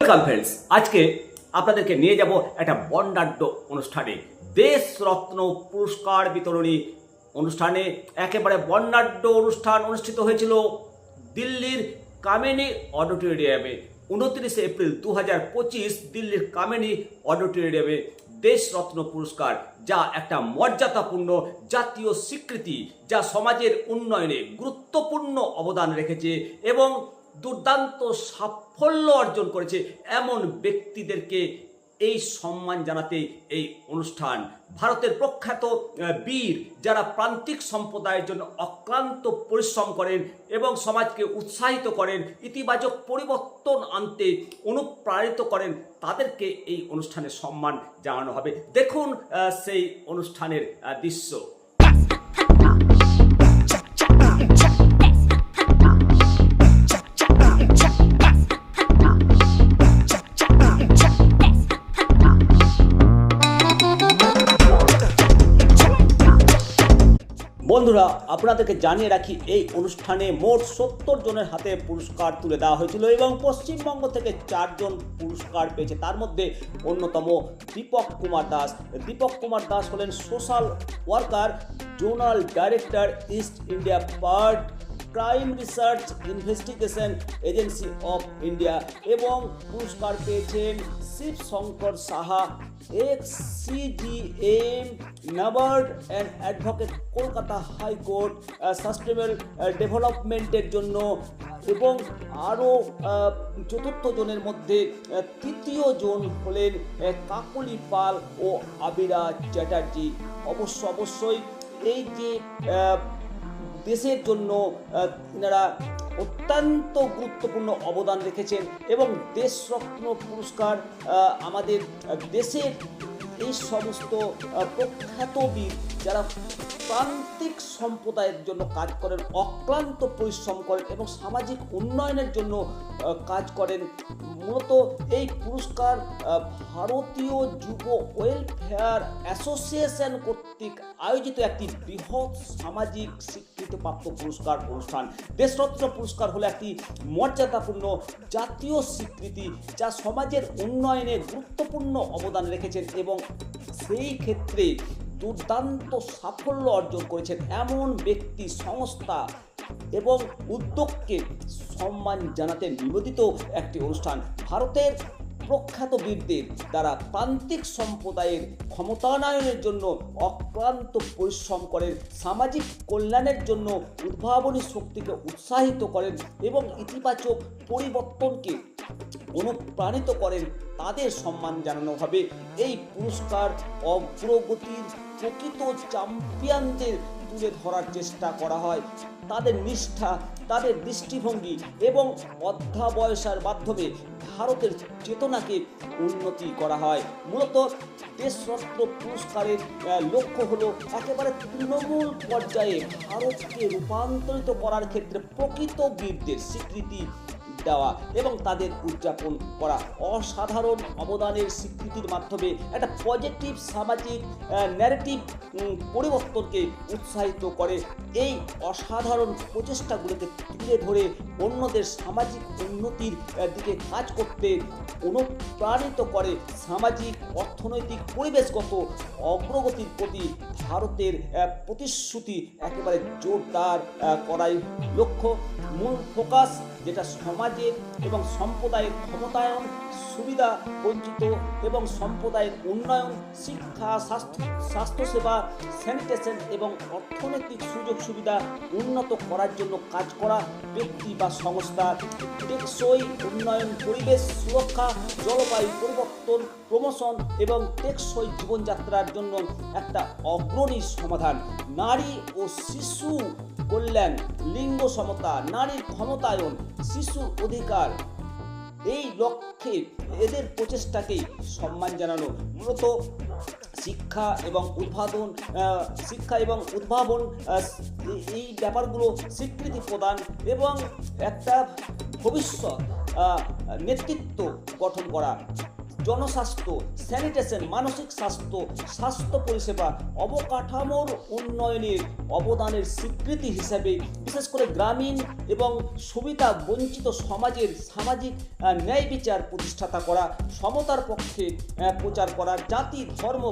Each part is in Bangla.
ওয়েলকাম ফ্রেন্ডস আজকে আপনাদেরকে নিয়ে যাব একটা বর্ণাঢ্য অনুষ্ঠানে। দেশরত্ন পুরস্কার বিতরণী অনুষ্ঠানে। একেবারে বর্ণাঢ্য অনুষ্ঠান অনুষ্ঠিত হয়েছিল দিল্লির কামেনি অডিটোরিয়ামে। উনত্রিশে এপ্রিল দু হাজার পঁচিশ দিল্লির কামেনি অডিটোরিয়ামে দেশরত্ন পুরস্কার, যা একটা মর্যাদাপূর্ণ জাতীয় স্বীকৃতি, যা সমাজের উন্নয়নে গুরুত্বপূর্ণ অবদান রেখেছে এবং দুর্দান্ত সাফল্য অর্জন করেছে এমন ব্যক্তিদেরকে এই সম্মান জানাতে এই অনুষ্ঠান। ভারতের প্রখ্যাত বীর যারা প্রান্তিক সম্প্রদায়ের জন্য অক্লান্ত পরিশ্রম করেন এবং সমাজকে উৎসাহিত করেন, ইতিবাচক পরিবর্তন আনতে অনুপ্রাণিত করেন, তাদেরকে এই অনুষ্ঠানে সম্মান জানানো হবে। দেখুন সেই অনুষ্ঠানের দৃশ্য। বন্ধুরা, আপনাদেরকে জানিয়ে রাখি, এই অনুষ্ঠানে মোট সত্তর জনের হাতে পুরস্কার তুলে দেওয়া হয়েছিল এবং পশ্চিমবঙ্গ থেকে চারজন পুরস্কার পেয়েছে। তার মধ্যে অন্যতম দীপক কুমার দাস। দীপক কুমার দাস হলেন social worker zonal director east India part crime research investigation agency of India এবং পুরস্কার পেয়েছেন Shiba Shankar Saha, ex CGM NABARD and advocate Kolkata high court sustainable ডেভেলপমেন্টের জন্য এবং আরও চতুর্থ জনের মধ্যে তৃতীয় জন হলেন কাকলি পাল ও আবিরা চ্যাটার্জি। অবশ্য, অবশ্যই এই যে দেশের জন্য তিনারা অত্যন্ত গুরুত্বপূর্ণ অবদান রেখেছেন এবং দেশরত্ন পুরস্কার আমাদের দেশের এই সমস্ত প্রখ্যাত বীর যারা প্রান্তিক সম্প্রদায়ের জন্য কাজ করেন, অক্লান্ত পরিশ্রম করেন এবং সামাজিক উন্নয়নের জন্য কাজ করেন মূলত এই পুরস্কার ভারতীয় যুব ওয়েলফেয়ার অ্যাসোসিয়েশন কর্তৃক আয়োজিত একটি বৃহৎ সামাজিক স্বীকৃতিপ্রাপ্ত পুরস্কার অনুষ্ঠান। দেশরত্ন পুরস্কার হলো একটি মর্যাদাপূর্ণ জাতীয় স্বীকৃতি যা সমাজের উন্নয়নে গুরুত্বপূর্ণ অবদান রেখেছেন এবং সেই ক্ষেত্রে দুর্দান্ত সাফল্য অর্জন করেছেন এমন ব্যক্তি, সংস্থা এবং উদ্যোগকে সম্মান জানাতে নিবেদিত একটি অনুষ্ঠান ভারতের প্রখ্যাত বীরদের দ্বারা প্রান্তিক সম্প্রদায়ের ক্ষমতায়নের জন্য অক্লান্ত পরিশ্রম করেন, সামাজিক কল্যাণের জন্য উদ্ভাবনী শক্তিকে উৎসাহিত করেন এবং ইতিবাচক পরিবর্তনকে অনুপ্রাণিত করেন, তাদের সম্মান জানানো হবে। এই পুরস্কার অগ্রগতির প্রকৃত চ্যাম্পিয়নদের তুলে ধরার চেষ্টা করা হয়। তাদের নিষ্ঠা, তাদের দৃষ্টিভঙ্গি এবং অধ্যাবয়সার মাধ্যমে ভারতের চেতনাকে উন্নতি করা হয়। মূলত দেশরত্ন পুরস্কারের লক্ষ্য হলো একেবারে তৃণমূল পর্যায়ে ভারতকে রূপান্তরিত করার ক্ষেত্রে প্রকৃত বীরদের স্বীকৃতি দেওয়া এবং তাদের উদযাপন করা। অসাধারণ অবদানের স্বীকৃতির মাধ্যমে একটা পজিটিভ সামাজিক ন্যারেটিভ পরিবর্তনকে উৎসাহিত করে। এই অসাধারণ প্রচেষ্টাগুলোকে তুলে ধরে অন্যদের সামাজিক উন্নতির দিকে কাজ করতে অনুপ্রাণিত করে সামাজিক, অর্থনৈতিক, পরিবেশগত অগ্রগতির প্রতি ভারতের প্রতিশ্রুতি একেবারে জোরদার করাই লক্ষ্য। মূল ফোকাস যেটা সমাজের এবং সম্প্রদায়ের ক্ষমতায়ন, সুবিধা, বঞ্চিত এবং সম্প্রদায়ের উন্নয়ন, শিক্ষা, স্বাস্থ্য, স্বাস্থ্যসেবা স্যানিটেশন এবং অর্থনৈতিক সুযোগ সুবিধা উন্নত করার জন্য কাজ করা ব্যক্তি বা সংস্থা টেকসই উন্নয়ন, পরিবেশ সুরক্ষা, জলবায়ু পরিবর্তন প্রমোশন এবং টেকসই জীবনযাত্রার জন্য একটা অগ্রণী সমাধান। নারী ও শিশু কল্যাণ, লিঙ্গ সমতা, নারীর ক্ষমতায়ন, শিশু অধিকার এই লক্ষ্যে এদের প্রচেষ্টাকে সম্মান জানানো, মূলত শিক্ষা এবং উদ্ভাবন শিক্ষা এবং উদ্ভাবন এই- ব্যাপারগুলো স্বীকৃতি প্রদান এবং একটা ভবিষ্যৎ নেতৃত্ব গঠন করা। জনস্বাস্থ্য স্যানিটেশন মানসিক স্বাস্থ্য স্বাস্থ্য পরিষেবা, অবকাঠামোর উন্নয়নের অবদানের স্বীকৃতি হিসেবে, বিশেষ করে গ্রামীণ এবং সুবিধা বঞ্চিত সমাজের সামাজিক ন্যায় বিচার প্রতিষ্ঠাতা করা, সমতার পক্ষে প্রচার করা, জাতি, ধর্ম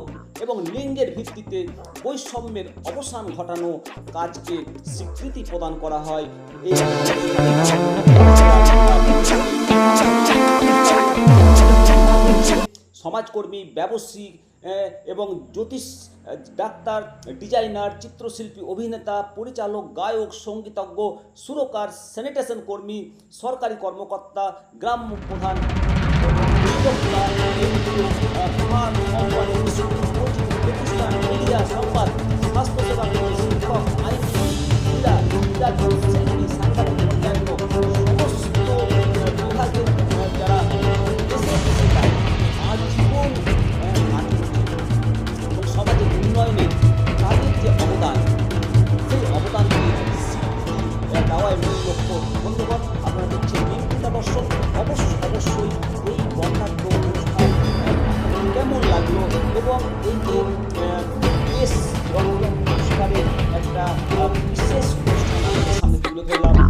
এবং লিঙ্গের ভিত্তিতে বৈষম্যের অবসান ঘটানো কাজকে স্বীকৃতি প্রদান করা হয়। এই সমাজকর্মী ব্যবসায়িক এবং জ্যোতিষ ডাক্তার, ডিজাইনার, চিত্রশিল্পী, অভিনেতা, পরিচালক, গায়ক, সঙ্গীতজ্ঞ, সুরকার, স্যানিটেশন কর্মী, সরকারি কর্মকর্তা, গ্রাম প্রধান এবং এই যে পুরস্কারের একটা বিশেষ অনুষ্ঠান আমাদের সামনে তুলে ধরলাম।